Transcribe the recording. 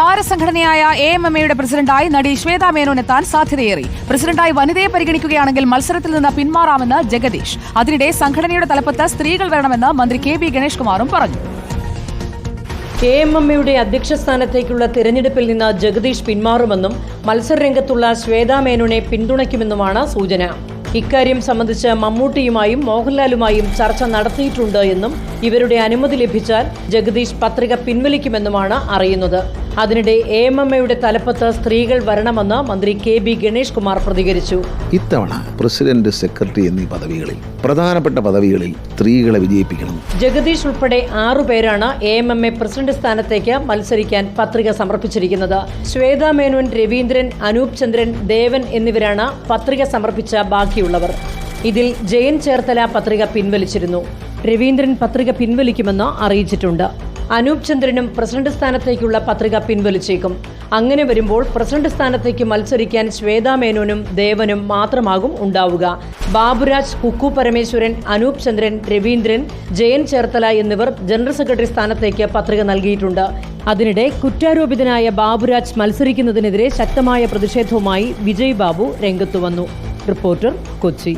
താരസംഘടനയായ A M M എയുടെ പ്രസിഡന്റായി നടി ശ്വേത മേനോൻ എത്താൻ സാധ്യതയേറി. പ്രസിഡന്റായി വനിതയെ പരിഗണിക്കുകയാണെങ്കിൽ മത്സരത്തിൽ നിന്ന് പിന്മാറാമെന്ന് ജഗദീഷ്. അതിനിടെ സംഘടനയുടെ തലപ്പത്ത് സ്ത്രീകൾ വരണമെന്ന് മന്ത്രി കെ ബി ഗണേഷ് കുമാറും പറഞ്ഞു. കെ എം എം എയുടെ അധ്യക്ഷ സ്ഥാനത്തേക്കുള്ള തിരഞ്ഞെടുപ്പിൽ നിന്ന് ജഗദീഷ് പിന്മാറുമെന്നും മത്സരരംഗത്തുള്ള ശ്വേതാ മേനോനെ പിന്തുണയ്ക്കുമെന്നുമാണ് സൂചന. ഇക്കാര്യം സംബന്ധിച്ച് മമ്മൂട്ടിയുമായും മോഹൻലാലുമായും ചർച്ച നടത്തിയിട്ടുണ്ട് എന്നും ഇവരുടെ അനുമതി ലഭിച്ചാൽ ജഗദീഷ് പത്രിക പിൻവലിക്കുമെന്നുമാണ് അറിയുന്നത്. അതിനിടെ എ എം എം എയുടെ തലപ്പത്ത് സ്ത്രീകൾ വരണമെന്ന് മന്ത്രി കെ ബി ഗണേഷ് കുമാർ പ്രതികരിച്ചു. ഇത്തവണ പ്രസിഡന്റ് സെക്രട്ടറി എന്നീ പദവികളിൽ പ്രധാനപ്പെട്ട പദവികളിൽ സ്ത്രീകളെ വിജയിപ്പിക്കണം. ജഗദീഷ് ഉൾപ്പെടെ ആറു പേരാണ് A M M A president സ്ഥാനത്തേക്ക് മത്സരിക്കാൻ പത്രിക സമർപ്പിച്ചിരിക്കുന്നത്. ശ്വേത മേനോൻ രവീന്ദ്രൻ അനൂപ് ചന്ദ്രൻ ദേവൻ എന്നിവരാണ് പത്രിക സമർപ്പിച്ച ബാക്കിയുള്ളവർ. ഇതിൽ ജയൻ ചേർത്തല പത്രിക പിൻവലിച്ചിരുന്നു. രവീന്ദ്രൻ പത്രിക പിൻവലിക്കുമെന്ന് അറിയിച്ചിട്ടുണ്ട്. അനൂപ് ചന്ദ്രനും പ്രസിഡന്റ് സ്ഥാനത്തേക്കുള്ള പത്രിക പിൻവലിച്ചേക്കും. അങ്ങനെ വരുമ്പോൾ പ്രസിഡന്റ് സ്ഥാനത്തേക്ക് മത്സരിക്കാൻ ശ്വേതാ മേനോനും ദേവനും മാത്രമാകും ഉണ്ടാവുക. ബാബുരാജ് കുക്കു പരമേശ്വരൻ അനൂപ് ചന്ദ്രൻ രവീന്ദ്രൻ ജയൻ ചേർത്തല എന്നിവർ ജനറൽ സെക്രട്ടറി സ്ഥാനത്തേക്ക് പത്രിക നൽകിയിട്ടുണ്ട്. അതിനിടെ കുറ്റാരോപിതനായ ബാബുരാജ് മത്സരിക്കുന്നതിനെതിരെ ശക്തമായ പ്രതിഷേധവുമായി വിജയ് ബാബു രംഗത്തുവന്നു റിപ്പോർട്ടർ കൊച്ചി.